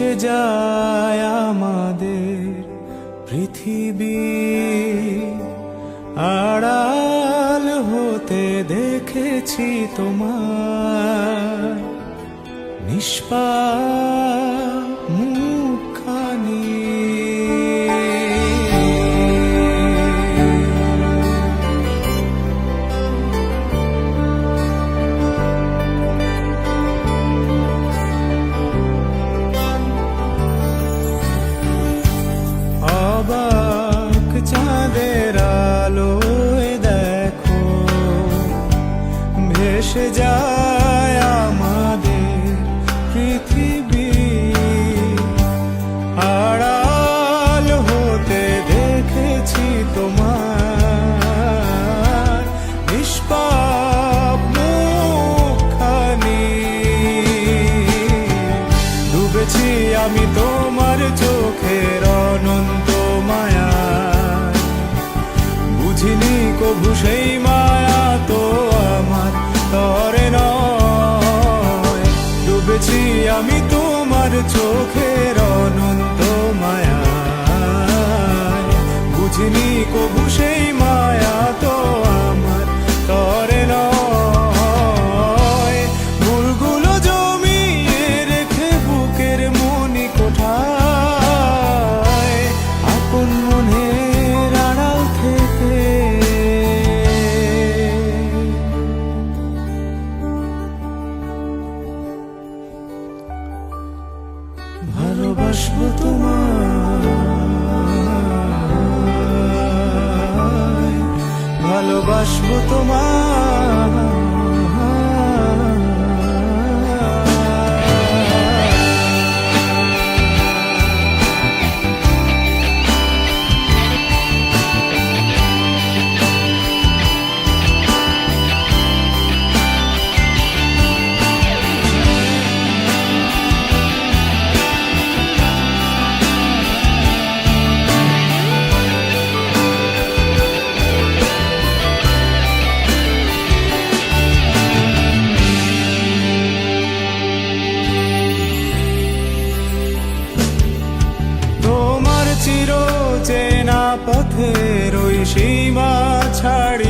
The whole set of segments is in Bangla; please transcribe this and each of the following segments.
ভেসে যায় আমাদের পৃথিবী। আড়াল হতে দেখেছি তোমার নিষ্পা ভেসে যায় আমাদের পৃথিবী। আড়াল হতে দেখেছি তোমার নিষ্পাপ মুখখানি। ডুবেছি আমি তোমার চোখের অনন্ত মায়া। বুঝিনি কভু সেই তোমার চোখের অনন্ত মায়া। বুঝিনি কবু সেই ভালোবাসবো তোমায়। পথের ওই সীমা ছাড়িয়ে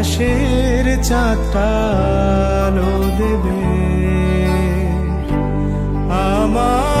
আকাশের চাঁদটা আলো দেবে। আমার